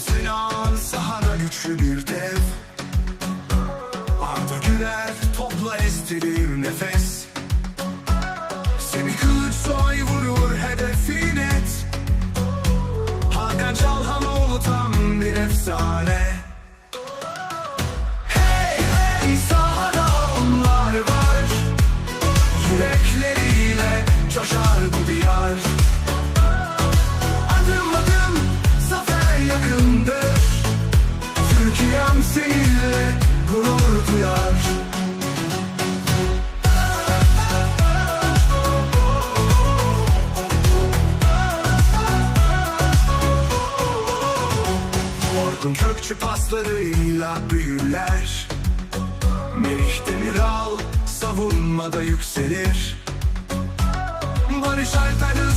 Sinan sahada güçlü bir dev. Arda Güler topla estirir nefes yakındır Türkiye'm seninle gurur duyar. Orkun Kökçü paslarıyla büyüler Melih Demiral savunmada yükselir. Barış Alper